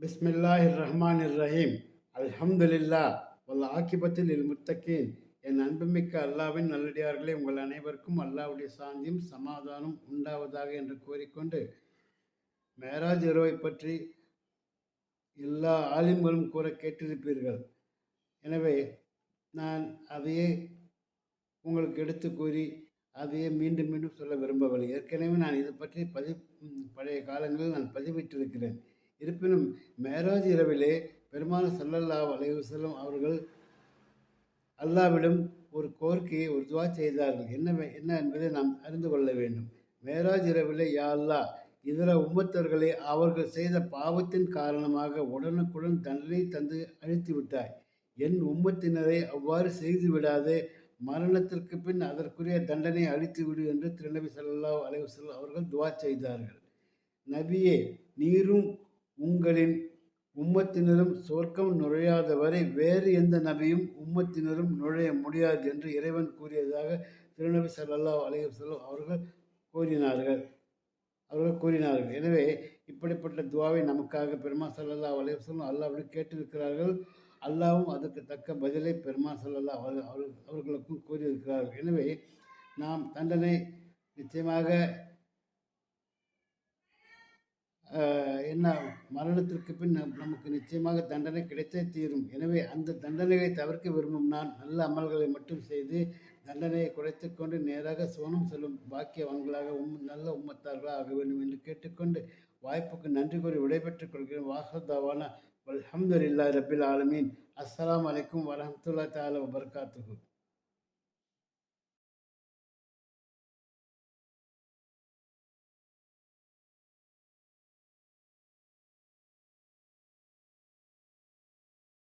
பிஸ்மில்லாஹிர் இர் ரஹீம் அல்ஹம்துலில்லா வல்ல ஆக்கிபத்தில் இல் முத்தக்கீன் என் அன்புமிக்க அல்லாவின் நல்லடியார்களே உங்கள் அனைவருக்கும் அல்லாவுடைய சாந்தியும் சமாதானம் உண்டாவதாக என்று கூறிக்கொண்டு மேராஜ் இரவை பற்றி எல்லா ஆலிம்களும் கூற கேட்டிருப்பீர்கள். எனவே நான் அதையே உங்களுக்கு எடுத்து கூறி அதையே மீண்டும் மீண்டும் சொல்ல விரும்பவில்லை. ஏற்கனவே நான் இது பற்றி பதி பழைய காலங்களில் நான் பதிவிட்டிருக்கிறேன். இருப்பினும் மேராஜ் இரவிலே பெருமான சல்லல்லா அலைவு செல்லும் அவர்கள் அல்லாவிடம் ஒரு கோரிக்கையை ஒரு துவா செய்தார்கள். என்ன என்ன என்பதை நாம் அறிந்து கொள்ள வேண்டும். மேராஜ் இரவிலே யா அல்லா இதர உம்மத்தர்களை அவர்கள் செய்த பாவத்தின் காரணமாக உடனுக்குடன் தண்டனை தந்து அழித்து விட்டாய். என் உம்மத்தினரை அவ்வாறு செய்து விடாதே மரணத்திற்கு பின் அதற்குரிய தண்டனை அழித்து விடு என்று திருநபி சல்லா அலைவசல் அவர்கள் துவா செய்தார்கள். நபியே நீரும் உங்களின் உம்மத்தினரும் சொர்க்கம் நுழையாத வரை வேறு எந்த நபியும் உம்மத்தினரும் நுழைய முடியாது என்று இறைவன் கூறியதாக திருநபி சல்லா அலையம் அவர்கள் கூறினார்கள். அவர்கள் கூறினார்கள். எனவே இப்படிப்பட்ட துவாவை நமக்காக பெருமா சல்லல்லா அலைவசல்லம் அல்லாவிடம் கேட்டிருக்கிறார்கள். அல்லாவும் அதுக்கு தக்க பதிலை பெருமா சல்லல்லா அவர்களுக்கும் கூறியிருக்கிறார்கள். எனவே நாம் தண்டனை நிச்சயமாக என்ன மரணத்திற்கு பின் நமக்கு நிச்சயமாக தண்டனை கிடைத்தே தீரும். எனவே அந்த தண்டனையை தவிர்க்க விரும்பும் நான் நல்ல அமல்களை மட்டும் செய்து தண்டனையை குறைத்து கொண்டு நேராக சோனம் செல்லும் பாக்கியவான்களாக உம் நல்ல உம்மத்தார்களாக ஆக வேண்டும் என்று கேட்டுக்கொண்டு வாய்ப்புக்கு நன்றி கூறி விடைபெற்றுக் கொள்கிறேன். வாசதாவான அலமதுல்லா ரபில் ஆலமீன். அஸ்லாம் அலைக்கும் வரமத்துல்லா தாலா வபர்காத்துகு